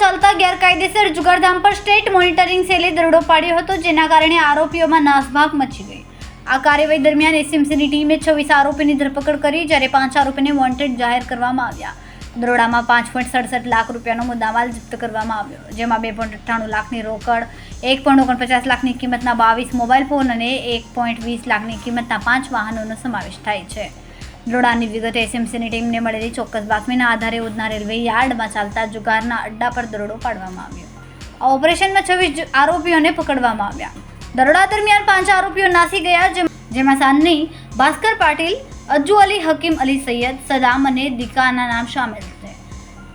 ચાલતા ગેરકાયદેસર જુગારધામ પર સ્ટેટ મોનિટરિંગ સેલે દરોડો પાડ્યો હતો, જેના કારણે આરોપીઓમાં નાસભાગ મચી ગઈ. આ કાર્યવાહી દરમિયાન એસએમસીની ટીમે છવ્વીસ આરોપીની ધરપકડ કરી, જ્યારે પાંચ આરોપીને વોન્ટેડ જાહેર કરવામાં આવ્યા. દરોડામાં પાંચ પોઈન્ટ સડસઠ લાખ રૂપિયાનો મુદ્દામાલ જપ્ત કરવામાં આવ્યો, જેમાં બે પોઈન્ટ અઠ્ઠાણું લાખની રોકડ, એક પોઈન્ટ ઓગણપચાસ લાખની કિંમતના બાવીસ મોબાઈલ ફોન અને એક પોઈન્ટ વીસ લાખની કિંમતના પાંચ વાહનોનો સમાવેશ થાય છે. દરોડાની વિગત એસએમસીની ટીમને મળેલી ચોક્કસ બાતમીના આધારે ઉધના રેલવે યાર્ડમાં ચાલતા જુગારના અડ્ડા પર દરોડો પાડવામાં આવ્યો. આ ઓપરેશનમાં છવ્વીસ આરોપીઓને પકડવામાં આવ્યા. દરોડા દરમિયાન પાંચ આરોપીઓ નાસી ગયા, જેમાં સાનની ભાસ્કર પાટીલ અજુ અલી, હકીમ અલી સૈયદ સદામ અને દિકાના નામ સામેલ છે.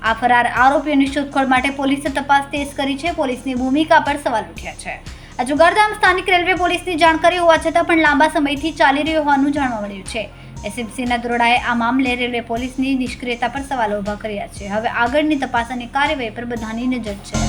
આ ફરાર આરોપીઓની શોધખોળ માટે પોલીસે તપાસ તેજ કરી છે. પોલીસની ભૂમિકા પર સવાલ ઉઠ્યા છે. આ જુગારધામ સ્થાનિક રેલવે પોલીસની જાણકારી હોવા છતાં પણ લાંબા સમયથી ચાલી રહ્યું હોવાનું જાણવા મળ્યું છે. એસએમસીના દરોડાએ આ મામલે રેલવે પોલીસની નિષ્ક્રિયતા પર સવાલો ઊભા કર્યા છે. હવે આગળની તપાસ અને કાર્યવાહી પર બધાની નજર છે.